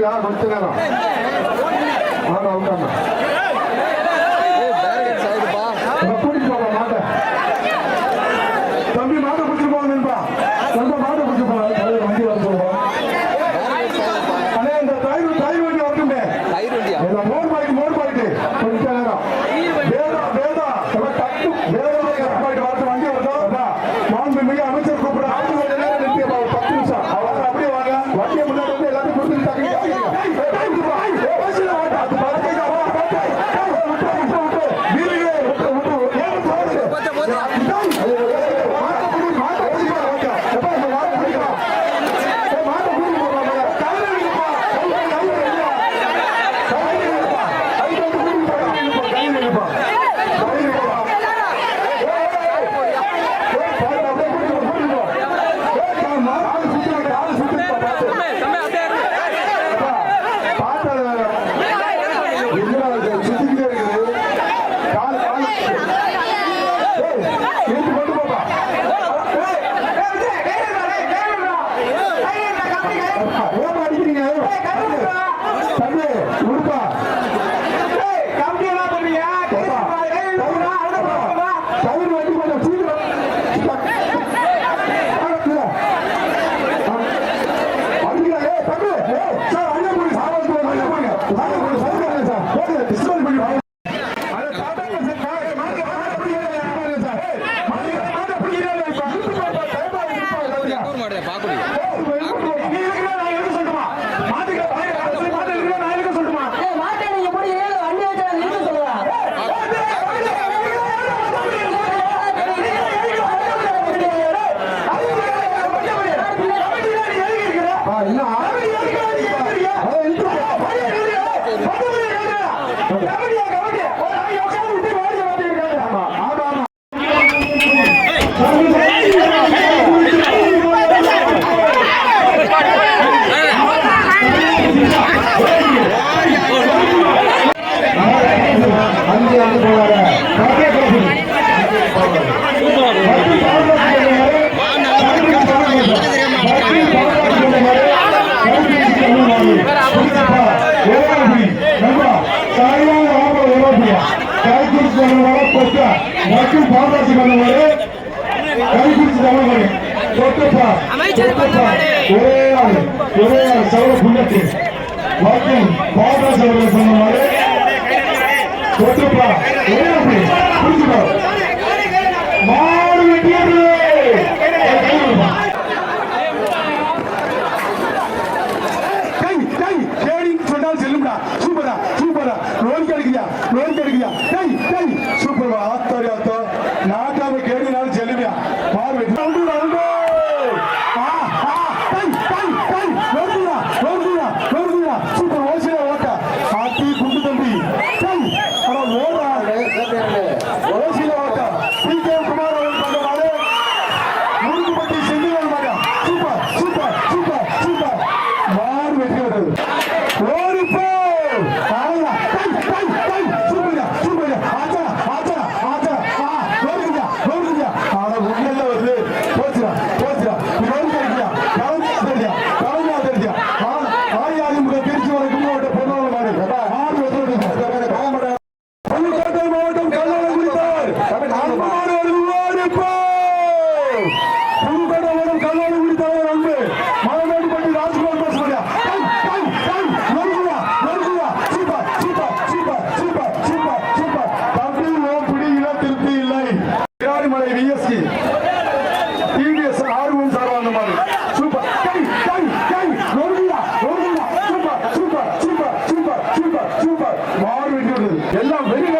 ఇలా కొడుతున్నాను అవుతాను அமைச்சர் கூப்பிட কিন্তু பண்ணுவாங்க தொட்டா மற்றும் பாதுகாப்பு பண்ணுவாரு கைபிடிச்சு தமிழ்மொழி தொட்டப்பா ஒரே ஆள் ஒரே ஆள் சவுல புள்ளத்தி மற்றும் பாதுகாப்பு அவர்கள் சொன்னவாறு தொட்டப்பா ஒரே ஆள் புரிஞ்சுக்கோ. எல்லாம் வெளியே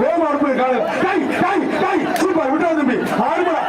வேகமா அனுப்புறது காலையில் டை டை டை சூப்பர் விட்டு தம்பி. ஆறுமலை